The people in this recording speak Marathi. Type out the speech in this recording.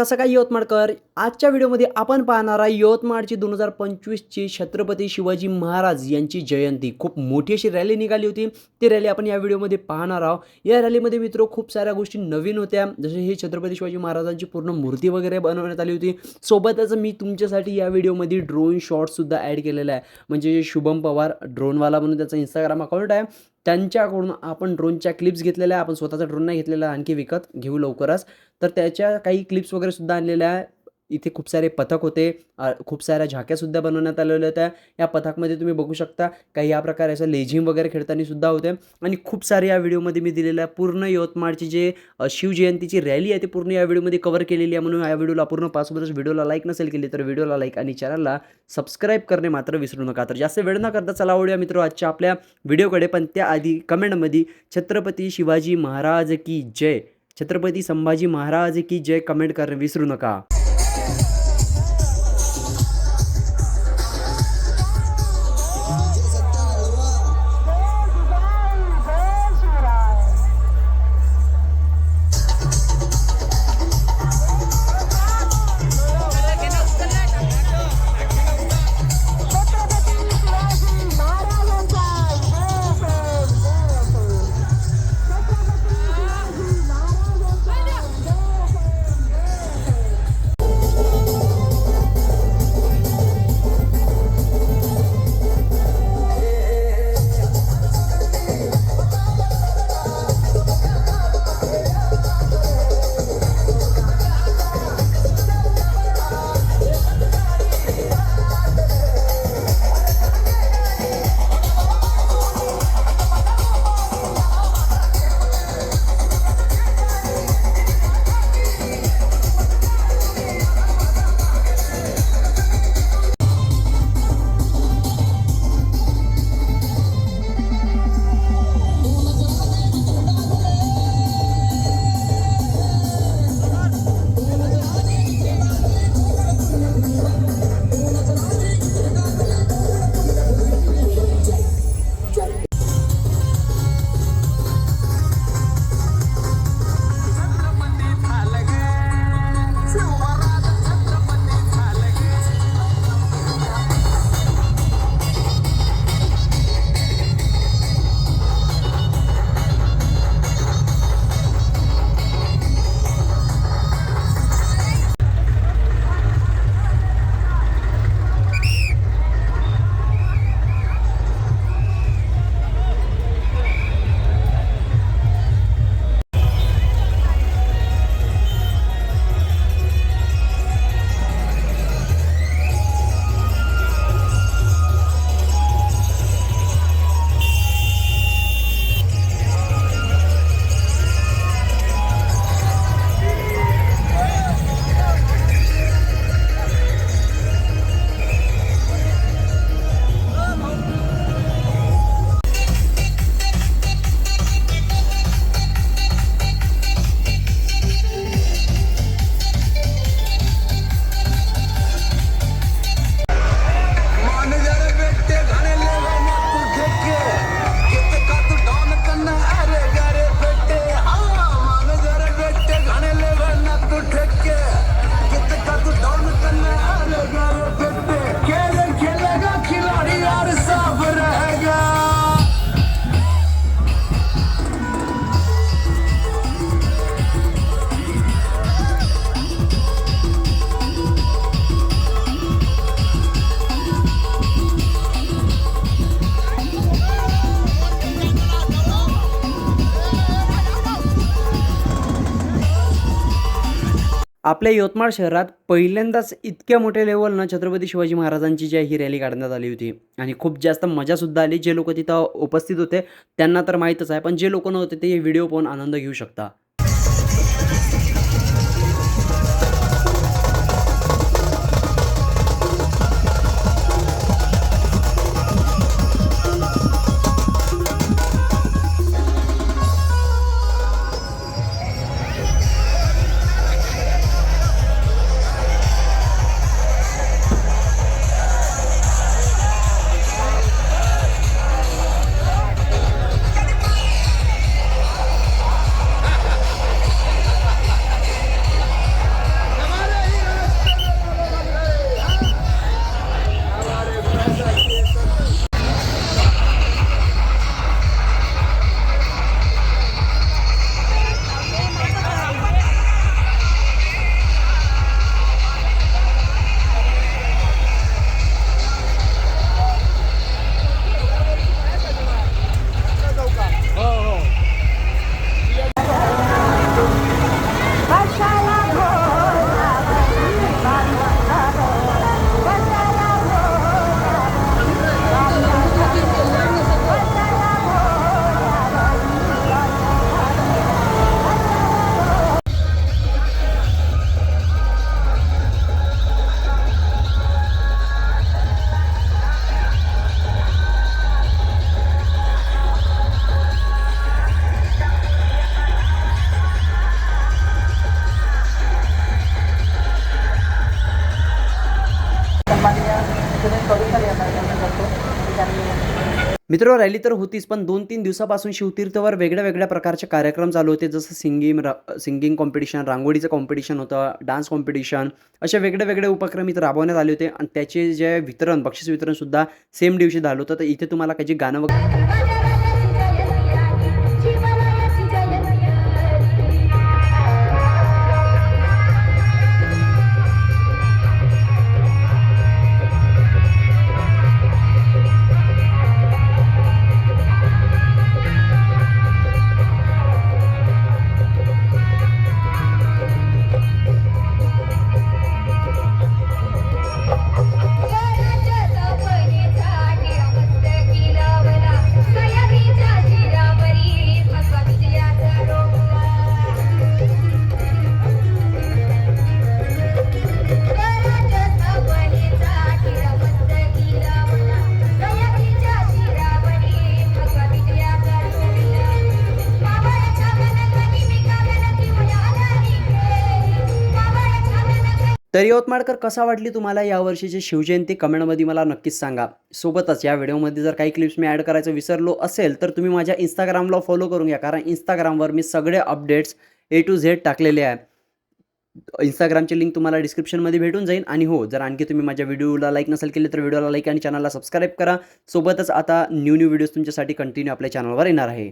कसं काय यवतमाळकर? आजच्या व्हिडिओमध्ये आपण पाहणार आहे यवतमाळची दोन हजार पंचवीसची छत्रपती शिवाजी महाराज यांची जयंती. खूप मोठी अशी रॅली निघाली होती. ती रॅली आपण या व्हिडिओमध्ये पाहणार आहोत. या रॅलीमध्ये मित्र खूप साऱ्या गोष्टी नवीन होत्या. जसे ही छत्रपती शिवाजी महाराजांची पूर्ण मूर्ती वगैरे बनवण्यात आली होती. सोबतच मी तुमच्यासाठी या व्हिडिओमध्ये ड्रोन शॉटसुद्धा ॲड केलेला आहे. म्हणजे शुभम पवार ड्रोनवाला म्हणून त्याचा इंस्टाग्राम अकाउंट आहे. त्यांच्याकडून आपण ड्रोनच्या क्लिप्स घेतलेल्या आहे आपण स्वतःचा ड्रोन नाही घेतलेला आणखी विकत घेऊ लवकरच. तर त्याच्या काही क्लिप्स वगैरे सुद्धा आणलेल्या आहे. इथे खूप सारे पथक होते. खूप साऱ्या झाक्यासुद्धा बनवण्यात आलेल्या होत्या. या पथकमध्ये तुम्ही बघू शकता काही या प्रकारे असं लेझिम वगैरे खेळताना सुद्धा होते. आणि खूप सारे या व्हिडिओमध्ये मी दिलेलं आहे पूर्ण यवतमाळची जे शिवजयंतीची रॅली आहे ती पूर्ण या व्हिडिओमध्ये कव्हर केलेली आहे. म्हणून या व्हिडिओला पूर्ण पासोबतच व्हिडिओला लाईक नसेल केली तर व्हिडिओला लाईक आणि चॅनलला सबस्क्राईब करणे मात्र विसरू नका. तर जास्त वेळ न करता चला आवडूया मित्र आजच्या आपल्या व्हिडिओकडे. पण त्याआधी कमेंटमध्ये छत्रपती शिवाजी महाराज की जय छत्रपती संभाजी महाराज की जय कमेंट करणे विसरू नका. आपल्या यवतमाळ शहरात पहिल्यांदाच इतक्या मोठ्या लेवलनं छत्रपती शिवाजी महाराजांची जी ही रॅली काढण्यात आली होती. आणि खूप जास्त मजासुद्धा आली. जे लोक तिथं उपस्थित होते त्यांना तर माहीतच आहे. पण जे लोक नव्हते ते हे व्हिडिओ पाहून आनंद घेऊ शकता. मित्र रॅली तर होतीच पण दोन तीन दिवसापासून शिवतीर्थवर वेगळ्या वेगळ्या प्रकारचे कार्यक्रम चालू होते. जसं सिंगिंग रा सिंगिंग कॉम्पिटिशन रांगोळीचं कॉम्पिटिशन होतं डान्स कॉम्पिटिशन असे वेगळे वेगळे उपक्रम इथं राबवण्यात आले होते. आणि त्याचे जे वितरण बक्षीस वितरणसुद्धा सेम दिवशी झालं होतं. तर इथे तुम्हाला काही गाणं वगैरे तर यवतमाळकर कसा वाटली तुम्हाला यावर्षीची शिवजयंती? कमेंटमध्ये मला नक्कीच सांगा. सोबतच या व्हिडिओमध्ये जर काही क्लिप्स मी ॲड करायचं विसरलो असेल तर तुम्ही माझ्या इंस्टाग्रामला फॉलो करून घ्या. कारण इंस्टाग्रामवर मी सगळे अपडेट्स ए टू झेड टाकलेले आहे. इंस्टाग्रामची लिंक तुम्हाला डिस्क्रिप्शनमध्ये भेटून जाईल. आणि हो जर आणखी तुम्ही माझ्या व्हिडिओला लाईक नसेल केले तर व्हिडिओला लाईक आणि चॅनलला सबस्क्राईब करा. सोबतच आता न्यू न्यू व्हिडिओज तुमच्यासाठी कंटिन्यू आपल्या चॅनलवर येणार आहे.